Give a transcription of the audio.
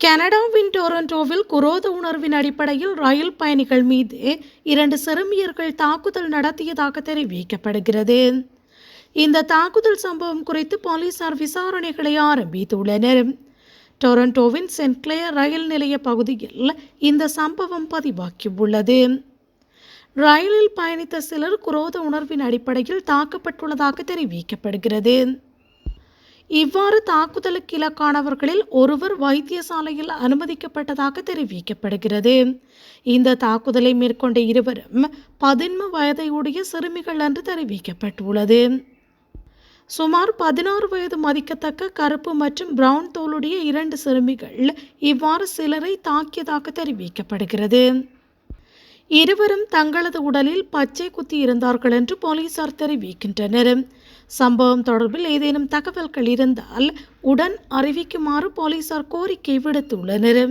கனடாவின் டொரண்டோவில் குரோத உணர்வின் அடிப்படையில் ரயில் பயணிகள் மீது இரண்டு சிறுமியர்கள் தாக்குதல் நடத்தியதாக தெரிவிக்கப்படுகிறது. இந்த தாக்குதல் சம்பவம் குறித்து போலீசார் விசாரணைகளை ஆரம்பித்துள்ளனர். டொரண்டோவின் சென்ட் கிளேர் ரயில் நிலைய பகுதியில் இந்த சம்பவம் பதிவாகியுள்ளது. ரயிலில் பயணித்த சிலர் குரோத உணர்வின் அடிப்படையில் தாக்கப்பட்டுள்ளதாக தெரிவிக்கப்படுகிறது. இவ்வாறு தாக்குதலுக்கு இலக்கானவர்களில் ஒருவர் வைத்தியசாலையில் அனுமதிக்கப்பட்டதாக தெரிவிக்கப்படுகிறது. இந்த தாக்குதலை மேற்கொண்ட இருவரும் பதின்ம வயதையுடைய சிறுமிகள் என்று தெரிவிக்கப்பட்டுள்ளது. சுமார் பதினாறு வயது மதிக்கத்தக்க கருப்பு மற்றும் பிரவுன் தோலுடைய இரண்டு சிறுமிகள் இவ்வாறு சிலரை தாக்கியதாக தெரிவிக்கப்படுகிறது. இருவரும் தங்களது உடலில் பச்சை குத்தி இருந்தார்கள் என்று போலீசார் தெரிவிக்கின்றனர். சம்பவம் தொடர்பில் ஏதேனும் தகவல்கள் இருந்தால் உடன் அறிவிக்குமாறு போலீசார் கோரிக்கை விடுத்துள்ளனர்.